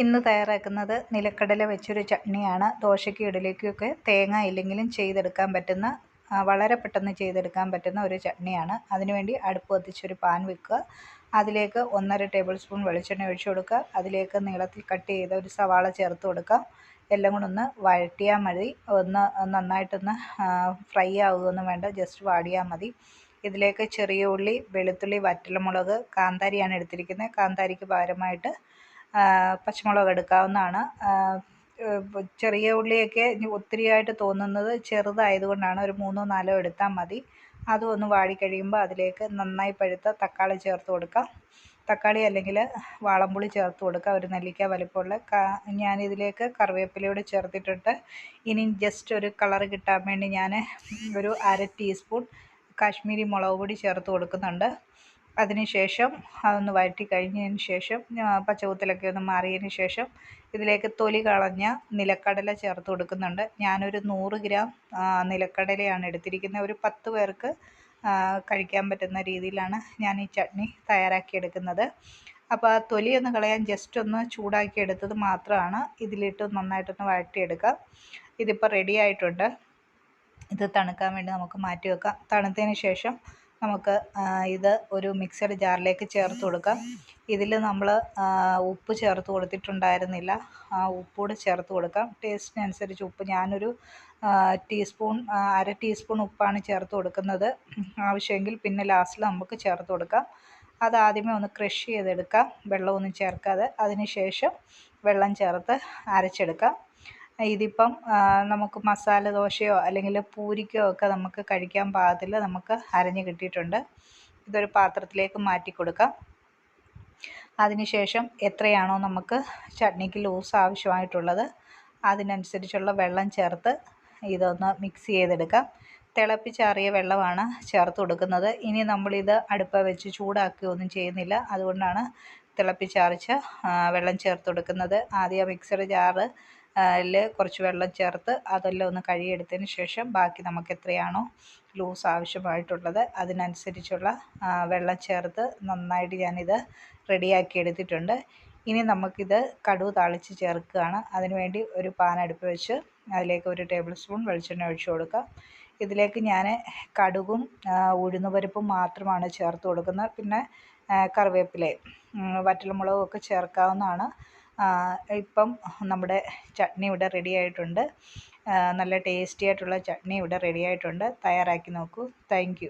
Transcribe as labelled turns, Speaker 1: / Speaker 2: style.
Speaker 1: ഇന്ന് തയ്യാറാക്കുന്നത് നിലക്കടല വെച്ചൊരു ചട്നിയാണ്. ദോശയ്ക്കും ഇഡലിക്കുമൊക്കെ തേങ്ങ ഇല്ലെങ്കിലും ചെയ്തെടുക്കാൻ പറ്റുന്ന വളരെ പെട്ടെന്ന് ചെയ്തെടുക്കാൻ പറ്റുന്ന ഒരു ചട്നിയാണ്. അതിനുവേണ്ടി അടുപ്പ് കത്തിച്ചൊരു പാൻ വെക്കുക. അതിലേക്ക് ഒന്നര ടേബിൾ സ്പൂൺ വെളിച്ചെണ്ണ ഒഴിച്ചു കൊടുക്കുക. അതിലേക്ക് നീളത്തിൽ കട്ട് ചെയ്ത ഒരു സവാള ചേർത്ത് കൊടുക്കുക. എല്ലാം കൂടെ ഒന്ന് വഴറ്റിയാൽ മതി. ഒന്ന് നന്നായിട്ടൊന്ന് ഫ്രൈ ആവുകയൊന്നും വേണ്ട. ജസ്റ്റ് വാടിയാൽ മതി. ഇതിലേക്ക് ചെറിയ ഉള്ളി വെളുത്തുള്ളി വറ്റൽമുളക് കാന്താരിയാണ് എടുത്തിരിക്കുന്നത്. കാന്താരിക്ക് പകരമായിട്ട് പച്ചമുളക് എടുക്കാവുന്നതാണ്. ചെറിയ ഉള്ളിയൊക്കെ ഒത്തിരിയായിട്ട് തോന്നുന്നത് ചെറുതായതുകൊണ്ടാണ്. ഒരു മൂന്നോ നാലോ എടുത്താൽ മതി. അതും ഒന്ന് വാടിക്കഴിയുമ്പോൾ അതിലേക്ക് നന്നായി പഴുത്ത തക്കാളി ചേർത്ത് കൊടുക്കാം. തക്കാളി അല്ലെങ്കിൽ വാളംപുളി ചേർത്ത് കൊടുക്കുക ഒരു നെല്ലിക്ക വലിപ്പമുള്ള ഞാനിതിലേക്ക് കറിവേപ്പിലയോട് ചേർത്തിട്ടുണ്ട്. ഇനി ജസ്റ്റ് ഒരു കളർ കിട്ടാൻ വേണ്ടി ഞാൻ ഒരു അര ടീസ്പൂൺ കാശ്മീരി മുളക് പൊടി ചേർത്ത് കൊടുക്കുന്നുണ്ട്. അതിന് ശേഷം അതൊന്ന് വഴറ്റി കഴിഞ്ഞതിന് ശേഷം പച്ചകുത്തലൊക്കെ ഒന്ന് മാറിയതിന് ശേഷം ഇതിലേക്ക് തൊലി കളഞ്ഞ നിലക്കടല ചേർത്ത് കൊടുക്കുന്നുണ്ട്. ഞാനൊരു നൂറ് ഗ്രാം നിലക്കടലയാണ് എടുത്തിരിക്കുന്നത്. ഒരു പത്ത് പേർക്ക് കഴിക്കാൻ പറ്റുന്ന രീതിയിലാണ് ഞാൻ ഈ ചട്നി തയ്യാറാക്കിയെടുക്കുന്നത് അപ്പോൾ ആ തൊലി ഒന്ന് കളയാൻ ജസ്റ്റ് ഒന്ന് ചൂടാക്കി എടുത്തത് മാത്രമാണ്. ഇതിലിട്ട് നന്നായിട്ടൊന്ന് വഴറ്റിയെടുക്കാം. ഇതിപ്പോൾ റെഡി ആയിട്ടുണ്ട്. ഇത് തണുക്കാൻ വേണ്ടി നമുക്ക് മാറ്റി വെക്കാം തണുത്തതിന് ശേഷം നമുക്ക് ഇത് ഒരു മിക്സഡ് ജാറിലേക്ക് ചേർത്ത് കൊടുക്കാം. ഇതിൽ നമ്മൾ ഉപ്പ് ചേർത്ത് കൊടുത്തിട്ടുണ്ടായിരുന്നില്ല. ആ ഉപ്പൂടെ ചേർത്ത് കൊടുക്കാം. ടേസ്റ്റിനനുസരിച്ച് ഉപ്പ്. ഞാനൊരു ടീസ്പൂൺ അര ടീസ്പൂൺ ഉപ്പാണ് ചേർത്ത് കൊടുക്കുന്നത്. ആവശ്യമെങ്കിൽ പിന്നെ ലാസ്റ്റിൽ നമുക്ക് ചേർത്ത് കൊടുക്കാം. അത് ആദ്യമേ ഒന്ന് ക്രഷ് ചെയ്തെടുക്കാം. വെള്ളമൊന്നും ചേർക്കാതെ. അതിന് ശേഷം വെള്ളം ചേർത്ത് അരച്ചെടുക്കാം. ഇതിപ്പം നമുക്ക് മസാല ദോശയോ അല്ലെങ്കിൽ പൂരിക്കോ ഒക്കെ നമുക്ക് കഴിക്കാൻ പാകത്തിൽ നമുക്ക് അരഞ്ഞ് കിട്ടിയിട്ടുണ്ട്. ഇതൊരു പാത്രത്തിലേക്ക് മാറ്റി കൊടുക്കാം. അതിനുശേഷം എത്രയാണോ നമുക്ക് ചട്നിക്ക് ലൂസ് ആവശ്യമായിട്ടുള്ളത് അതിനനുസരിച്ചുള്ള വെള്ളം ചേർത്ത് ഇതൊന്ന് മിക്സ് ചെയ്തെടുക്കാം. തിളപ്പിച്ചാറിയ വെള്ളമാണ് ചേർത്ത് കൊടുക്കുന്നത്. ഇനി നമ്മളിത് അടുപ്പ വെച്ച് ചൂടാക്കുകയൊന്നും ചെയ്യുന്നില്ല. അതുകൊണ്ടാണ് തിളപ്പിച്ചാറിച്ച വെള്ളം ചേർത്ത് കൊടുക്കുന്നത്. ആദ്യം മിക്സർ ജാറ് ൽ കുറച്ച് വെള്ളം ചേർത്ത് അതെല്ലാം ഒന്ന് കഴുകിയെടുത്തതിന് ശേഷം ബാക്കി നമുക്ക് എത്രയാണോ ലൂസ് ആവശ്യമായിട്ടുള്ളത് അതിനനുസരിച്ചുള്ള വെള്ളം ചേർത്ത് നന്നായിട്ട് ഞാനിത് റെഡിയാക്കി എടുത്തിട്ടുണ്ട്. ഇനി നമുക്കിത് കടുക് താളിച്ച് ചേർക്കുകയാണ്. അതിനുവേണ്ടി ഒരു പാൻ അടുപ്പ് വെച്ച് അതിലേക്ക് ഒരു ടേബിൾ സ്പൂൺ വെളിച്ചെണ്ണ ഒഴിച്ച് കൊടുക്കുക ഇതിലേക്ക് ഞാൻ കടുകും ഉഴുന്നുപരിപ്പും മാത്രമാണ് ചേർത്ത് കൊടുക്കുന്നത്. പിന്നെ കറിവേപ്പിലയും വറ്റൽമുളകും ഒക്കെ ചേർക്കാവുന്നതാണ്. ഇപ്പം നമ്മുടെ ചട്നി ഇവിടെ റെഡി ആയിട്ടുണ്ട്. നല്ല ടേസ്റ്റി ആയിട്ടുള്ള ചട്നി ഇവിടെ റെഡി ആയിട്ടുണ്ട്. തയ്യാറാക്കി നോക്കൂ. താങ്ക്